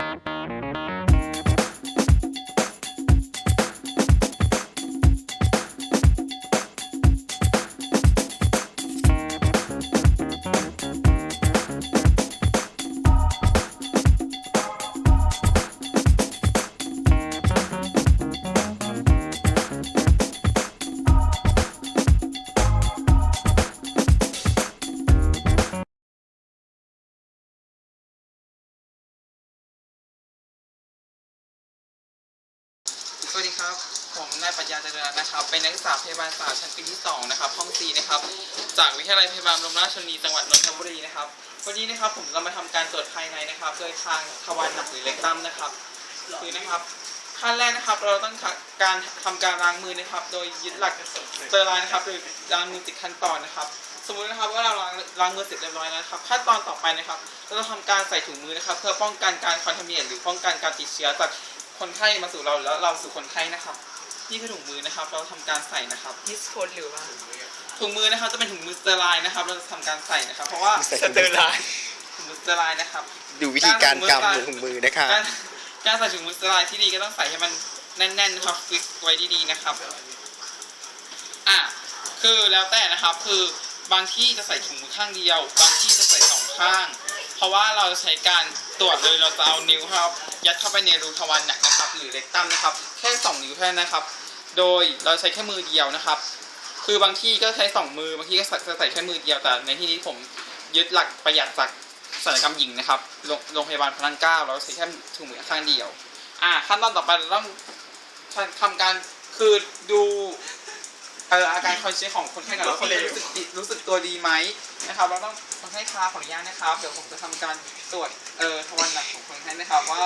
ส วัสดีครับ ผมนายปัญญาเจริญนะครับ เป็นนักศึกษาพยาบาลศาสตร์ชั้นปีที่ 2 นะครับ ห้อง4นะครับ จากวิทยาลัยพยาบาลบรมราชชนีจังหวัดนนทบุรีนะครับ วันนี้นะครับผมจะมาทำการตรวจภายในนะครับ โดยทางทวารหนักหรือเล็กตั้มนะครับ คือนะครับขั้นแรกนะครับ เราต้องการทำการล้างมือนะครับ โดยยึดหลักเตอร์ไลน์นะครับ โดยล้างมือติดขั้นตอนนะครับ สมมุตินะครับว่าเราล้างล้างมือเสร็จเรียบร้อยแล้วครับ ขั้นตอนต่อไปนะครับ เราจะทำการใส่ถุงมือนะครับ เพื่อป้องกันการคอนทามิเนตหรือป้องกันการติดเชื้อจาก คนไข้มาสู่เราแล้วเราสู่คนไข้นะครับ นี่คือถุงมือนะครับ เราทำการใส่นะครับฮิสโคดหรือว่าถุงมือนะครับจะเป็นถุงมือสเตอร์ไลน์นะครับ เราจะทำการใส่นะครับ เพราะว่าสเตอร์ไลน์ถุงมือสเตอร์ไลน์นะครับดูวิธีการกำถุงมือนะคะการการใส่ถุงมือสเตอร์ไลน์ที่ดีก็ต้องใส่ให้มันแน่นๆนะครับฟิกไว้ดีๆนะครับ อะคือแล้วแต่นะครับ คือบางที่จะใส่ถุงมือข้างเดียว บางที่จะใส่สองข้าง เพราะว่าเราจะใช้การตรวจเลยเราจะเอานิ้วครับ ยัดเข้าไปในรูทวารหนักนะครับ หรือเล็กตั้มนะครับ แค่สองนิ้วแค่นั้นนะครับ โดยเราใช้แค่มือเดียวนะครับ คือบางที่ก็ใช้สองมือบางที่ก็จะใส่แค่มือเดียวแต่ในที่นี้ผมยึดหลักประหยัดจากศัลยกรรมหญิงนะครับโรงพยาบาลพระนั่งเก้าเราใช้แค่ถุงมือข้างเดียว อ่าขั้นตอนต่อไปเราต้องทำการคือดู เอ่ออาการคอนเชียของคนไข้ก่อนว่าคนไข้รู้สึกดีรู้สึกตัวดีไหมนะครับเราต้องคนไข้คาขออนุญาตนะครับ เดี๋ยวผมจะทำการตรวจเอ่อทวารหนักของคนไข้นะครับ ว่า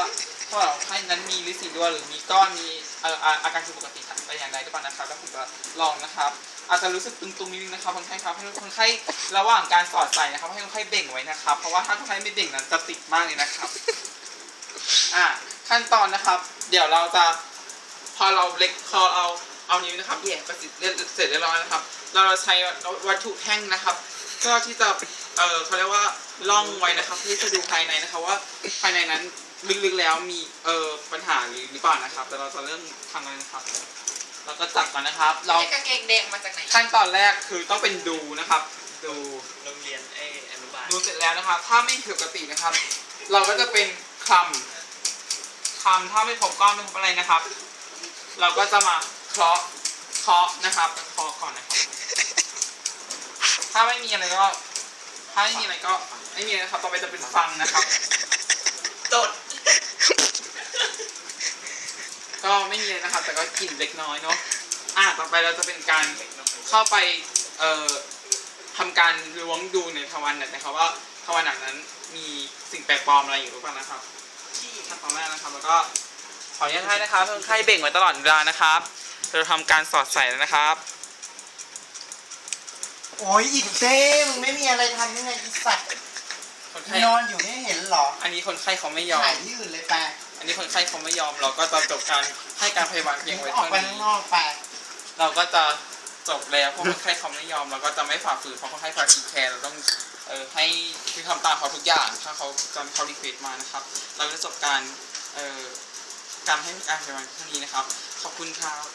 ทวารของคนไข้นั้นมีลิสิดัวหรือมีก้อนมีเอ่ออาอาการผิดปกติอะไรอย่างไรหรือเปล่านะครับ แล้วผมจะลองนะครับ อาจจะรู้สึกตึงๆนิดนึงนะครับคนไข้ครับให้คนไข้ระหว่างการสอดใส่นะครับ ให้คนไข้เบ่งไว้นะครับ เพราะว่าถ้าคนไข้ไม่เบ่งนั้นจะติดมากเลยนะครับอะขั้นตอนนะครับ เดี๋ยวเราจะพอเราเล็กพอเอา เอานิ้วนะครับแหย่ไปเสร็จเรียบเสร็จเรียบร้อยนะครับ เราจะใช้วัตถุแท่งนะครับเพื่อที่จะเออเขาเรียกว่าล่องไว้นะครับเพื่อจะดูภายในนะครับว่าภายในนั้นลึกๆแล้วมีเออปัญหาหรือหรือเปล่านะครับ แต่เราจะเริ่มทำกันนะครับเราก็จับก่อนนะครับ เราไอ้กางเกงแดงมาจากไหนขั้นตอนแรกคือต้องเป็นดูนะครับ ดูโรงเรียนไอ้อนุบาลดูเสร็จแล้วนะครับ ถ้าไม่ผิดปกตินะครับ เราก็จะเป็นคำคำถ้าไม่พบก้อนไม่พบอะไรนะครับ เราก็จะมา เคาะเคาะนะครับเคาะก่อนนะครับ ถ้าไม่มีอะไรก็ ถ้าไม่มีอะไรก็ไม่มีอะไรนะครับ ต่อไปจะเป็นฟังนะครับ ตด ก็ไม่มีอะไรนะครับ แต่ก็กลิ่นเล็กน้อยเนาะ อะ ต่อไปเราจะเป็นการเข้าไป เอ่อทำการล้วงดูในทวารหนักนะครับว่าทวารหนักนั้นมีสิ่งแปลกปลอมอะไรอยู่หรือเปล่านะครับ ที่ขั้นตอนแรกนะครับ แล้วก็ขออนุญาตให้นะครับคนไข้เบ่งไว้ตลอดเวลานะครับ เราทำการสอดใส่แล้วนะครับ โอ้ยอีกเจ้มึงไม่มีอะไรทำยังไงอีสัตว์คนไข้นอนอยู่ไม่เห็นเหรออันนี้คนไข้เขาไม่ยอม ถ่ายที่อื่นเลยแปะอันนี้คนไข้เขาไม่ยอม เราก็จะจบการให้การพยาบาลเพียงมึงไว้ออกเท่าไปนี้ข้างนอกแปะเราก็จะจบแล้วเพราะคนไข้เขาไม่ยอมเราก็จะไม่ฝ่าฝืนเพราะคนไข้ฟาชีแคร์เราต้องเอ่อให้คือทำตามเขาทุกอย่างถ้าเขาจำเขารีเควสมานะครับ เราจะจบการเอ่อการให้การพยาบาลเท่านี้นะครับ ขอบคุณครับ